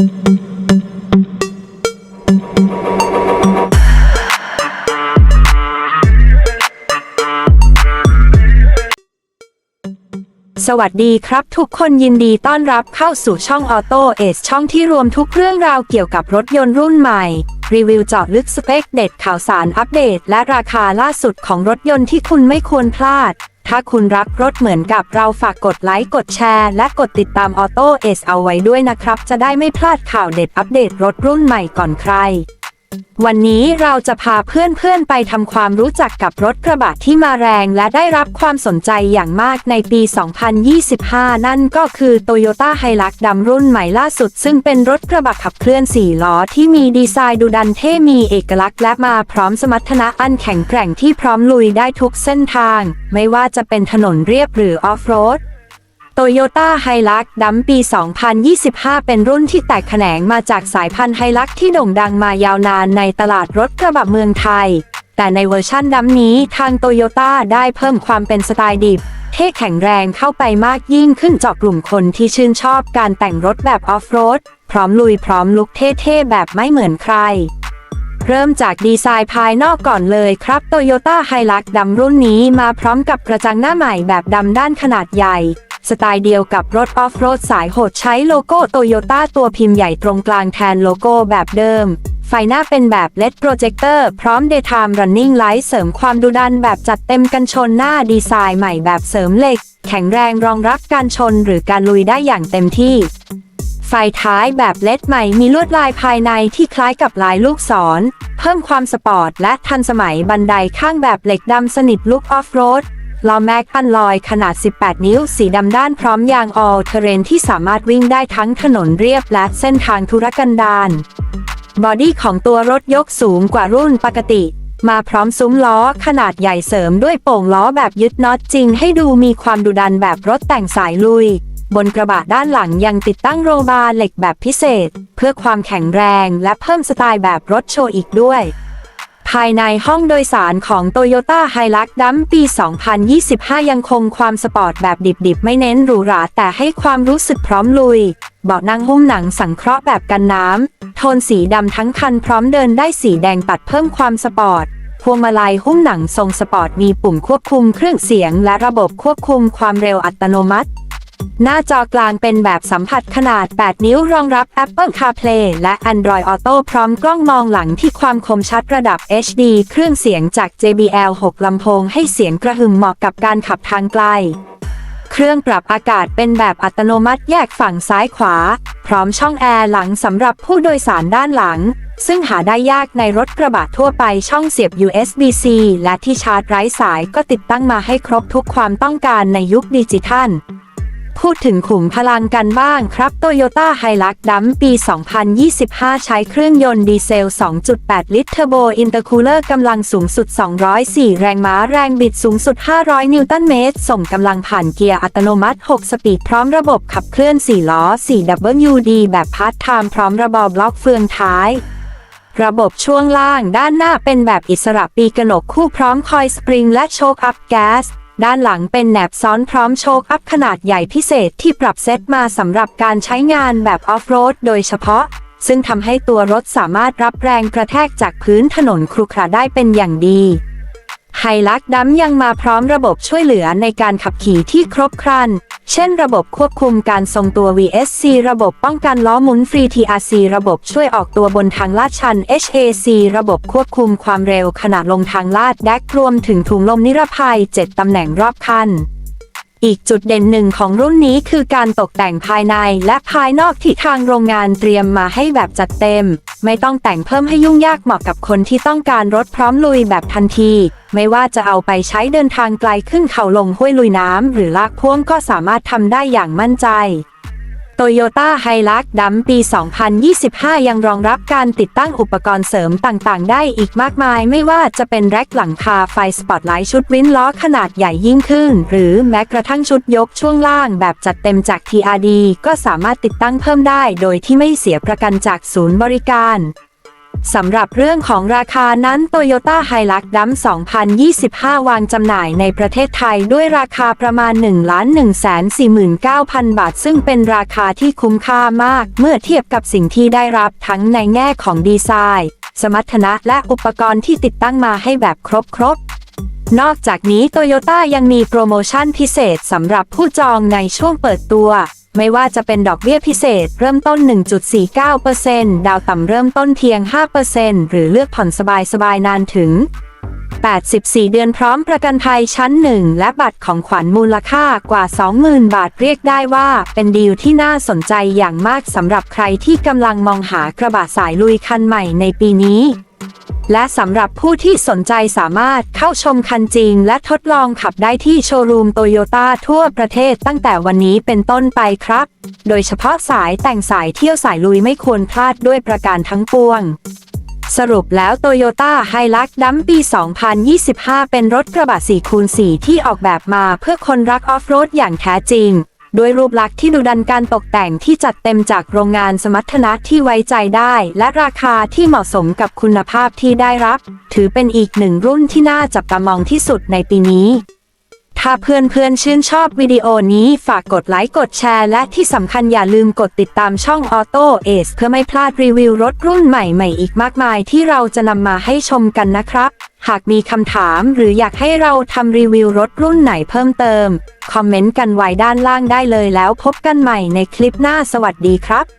สวัสดีครับทุกคนยินดีต้อนรับเข้าสู่ช่องออโต้เอสช่องที่รวมทุกเรื่องราวเกี่ยวกับรถยนต์รุ่นใหม่ รีวิวเจาะลึกสเปคเด็ดข่าวสารอัปเดต และราคาล่าสุดของรถยนต์ที่คุณไม่ควรพลาด ถ้าคุณรักรถเหมือนกับเราฝากกดไลค์ กดแชร์ และกดติดตามออโต้เอสเอาไว้ด้วยนะครับ จะได้ไม่พลาดข่าวเด็ดอัปเดตรถรุ่นใหม่ก่อนใคร วันนี้เราจะพาเพื่อนๆไปทำความรู้จักกับรถกระบะที่มาแรงและได้รับความสนใจอย่างมากในปี 2025 นั่นก็คือ Toyota Hilux ดำรุ่นใหม่ล่าสุด ซึ่งเป็นรถกระบะขับเคลื่อน 4 ล้อที่มีดีไซน์ดูดันเท่มีเอกลักษณ์และมาพร้อมสมรรถนะอันแข็งแกร่งที่พร้อมลุยได้ทุกเส้นทาง ไม่ว่าจะเป็นถนนเรียบหรือออฟโรด โตโยต้าไฮลักดัมปี 2025 เป็นรุ่นที่แตกแขนงมาจากสายพันธุ์ไฮลักที่โด่งดังมายาวนานในตลาดรถกระบะเมืองไทย แต่ในเวอร์ชั่นดัมนี้ทางโตโยต้าได้เพิ่มความเป็นสไตล์ดิบเท่แข็งแรงเข้าไปมากยิ่งขึ้นเจาะกลุ่มคนที่ชื่นชอบการแต่งรถแบบออฟโรด พร้อมลุยพร้อมลุคเท่ๆแบบไม่เหมือนใคร เริ่มจากดีไซน์ภายนอกก่อนเลยครับ Toyota Hilux ดำรุ่นนี้มาพร้อมกับกระจังหน้าใหม่แบบดำด้านขนาดใหญ่ สไตล์เดียวกับรถออฟโรดสายโหดใช้โลโก้โตโยต้าตัวพิมพ์ใหญ่ตรงกลางแทนโลโก้แบบเดิม ไฟหน้าเป็นแบบ LED Projector พร้อม Daytime Running Light เสริมความดุดันแบบจัดเต็มกันชนหน้าดีไซน์ใหม่แบบเสริมเหล็ก แข็งแรงรองรับการชนหรือการลุยได้อย่างเต็มที่ไฟท้ายแบบเลดใหม่มีลวดลายภายในที่คล้ายกับลายลูกศร เพิ่มความสปอร์ตและทันสมัยบันไดข้างแบบเหล็กดำสนิทลุกออฟโรด ล้อแม็กอันลอยขนาด 18 นิ้ว สีดำด้านพร้อมยางออลเทเรนที่สามารถวิ่งได้ทั้งถนนเรียบและเส้นทางธุรกันดารบอดี้ของตัวรถยกสูงกว่ารุ่นปกติ มาพร้อมซุ้มล้อขนาดใหญ่เสริมด้วยโป่งล้อแบบยึดน็อตจริงให้ดูมีความดุดันแบบรถแต่งสายลุย บนกระบะด้านหลังยังติดตั้งโรบาร์เหล็กแบบพิเศษ เพื่อความแข็งแรงและเพิ่มสไตล์แบบรถโชว์อีกด้วย ภายในห้องโดยสารของ Toyota Hilux ดัมปี 2025 ยังคงความสปอร์ตแบบดิบๆ ไม่เน้นหรูหราแต่ให้ความรู้สึกพร้อมลุย เบาะนั่งหุ้มหนังสังเคราะห์แบบกันน้ำ โทนสีดำทั้งคันพร้อมเดินได้สีแดงตัดเพิ่มความสปอร์ตพวงมาลัยหุ้มหนังทรงสปอร์ตมีปุ่มควบคุมเครื่องเสียงและระบบควบคุมความเร็วอัตโนมัติ หน้าจอกลางเป็นแบบสัมผัสขนาด 8 นิ้วรองรับ Apple CarPlay และ Android Auto พร้อมกล้องมองหลังที่ความคมชัดระดับ HD เครื่องเสียงจาก JBL 6 ลำโพงให้เสียงกระหึ่มเหมาะกับการขับทางไกล เครื่องปรับอากาศเป็นแบบอัตโนมัติแยกฝั่งซ้ายขวา พร้อมช่องแอร์หลังสำหรับผู้โดยสารด้านหลัง ซึ่งหาได้ยากในรถกระบะทั่วไปช่องเสียบ USB-C และที่ชาร์จไร้สายก็ติดตั้งมาให้ครบทุกความต้องการในยุคดิจิทัล พูดถึงขุมพลังกันบ้างครับ Toyota Hilux ดัมปี 2025 ใช้เครื่องยนต์ดีเซล 2.8 ลิตรเทอร์โบอินเตอร์คูลเลอร์กำลังสูงสุด 204 แรงม้าแรงบิดสูงสุด 500 นิวตันเมตร ส่งกำลังผ่านเกียร์อัตโนมัติ 6 สปีดพร้อมระบบขับเคลื่อน 4 ล้อ 4WD แบบพาร์ทไทม์พร้อมระบบบล็อกเฟืองท้ายระบบช่วงล่างด้านหน้าเป็นแบบอิสระปีกกระหนกคู่พร้อมคอยสปริงและโชคอัพแก๊ส ด้านหลังเป็นแหนบซ้อนพร้อมโชคอัพขนาดใหญ่พิเศษที่ปรับเซตมาสำหรับการใช้งานแบบออฟโรดโดยเฉพาะ ซึ่งทำให้ตัวรถสามารถรับแรงกระแทกจากพื้นถนนครุขระได้เป็นอย่างดี ไฮลักดัมยังมาพร้อมระบบช่วยเหลือในการขับขี่ที่ครบครัน เช่นระบบควบคุมการทรงตัว VSC ระบบป้องกันล้อหมุนฟรี TRC ระบบช่วยออกตัวบนทางลาดชัน HAC ระบบควบคุมความเร็วขณะลงทางลาดแดกรวมถึงถุงลมนิรภัย 7 ตำแหน่งรอบคัน อีกจุดเด่นหนึ่งของรุ่นนี้คือการตกแต่งภายในและภายนอกที่ทางโรงงานเตรียมมาให้แบบจัดเต็ม ไม่ต้องแต่งเพิ่มให้ยุ่งยากเหมาะกับคนที่ต้องการรถพร้อมลุยแบบทันที ไม่ว่าจะเอาไปใช้เดินทางไกลขึ้นเขาลงห้วยลุยน้ำหรือลากพ่วงก็สามารถทำได้อย่างมั่นใจ โตโยต้าไฮลักดัมปี 2025 ยังรองรับการติดตั้งอุปกรณ์เสริมต่างๆ ได้อีกมากมาย ไม่ว่าจะเป็นแร็กหลังคาไฟสปอตไลท์ชุดวินล้อขนาดใหญ่ยิ่งขึ้น หรือแม้กระทั่งชุดยกช่วงล่างแบบจัดเต็มจาก TRD ก็สามารถติดตั้งเพิ่มได้ โดยที่ไม่เสียประกันจากศูนย์บริการ สำหรับเรื่องของราคานั้น Toyota Hilux d u m 2025 วางจำหน่ายในประเทศไทยด้วยราคาประมาณ 1 1 4 9 0 0 0 บาท ซึ่งเป็นราคาที่คุ้มค่ามาก เมื่อเทียบกับสิ่งที่ได้รับทั้งในแง่ของดีไซน์ สมรรถนะและอุปกรณ์ที่ติดตั้งมาให้แบบครบครบนอกจากนี้ Toyota ยังมีโปรโมชั่นพิเศษสำหรับผู้จองในช่วงเปิดตัว ไม่ว่าจะเป็นดอกเบี้ยพิเศษ เริ่มต้น 1.49%ดาวต่ำเริ่มต้นเพียง 5%หรือเลือกผ่อนสบายๆนานถึง 84 เดือนพร้อมประกันภัยชั้น 1 และบัตรของขวัญมูลค่ากว่า 20,000 บาทเรียกได้ว่า เป็นดีลที่น่าสนใจอย่างมากสำหรับใครที่กำลังมองหากระบะสายลุยคันใหม่ในปีนี้ และสำหรับผู้ที่สนใจสามารถเข้าชมคันจริง และทดลองขับได้ที่โชว์รูมโตโยต้าทั่วประเทศตั้งแต่วันนี้เป็นต้นไปครับ โดยเฉพาะสายแต่งสายเที่ยวสายลุยไม่ควรพลาดด้วยประการทั้งปวง สรุปแล้ว Toyota Hilux ดัมปี 2025 เป็นรถกระบะ4คูณ4ที่ออกแบบมาเพื่อคนรักออฟโรดอย่างแท้จริง ด้วยรูปลักษณ์ที่ดูดันการตกแต่งที่จัดเต็มจากโรงงานสมรรถนะที่ไว้ใจได้ และราคาที่เหมาะสมกับคุณภาพที่ได้รับ ถือเป็นอีกหนึ่งรุ่นที่น่าจับตามองที่สุดในปีนี้ถ้าเพื่อนๆชื่นชอบวิดีโอนี้ฝากกดไลค์กดแชร์ และที่สำคัญอย่าลืมกดติดตามช่อง Auto Ace เพื่อไม่พลาดรีวิวรถรุ่นใหม่ๆ อีกมากมายที่เราจะนำมาให้ชมกันนะครับ หากมีคำถามหรืออยากให้เราทำรีวิวรถรุ่นไหนเพิ่มเติม คอมเมนต์กันไว้ด้านล่างได้เลยแล้วพบกันใหม่ในคลิปหน้าสวัสดีครับ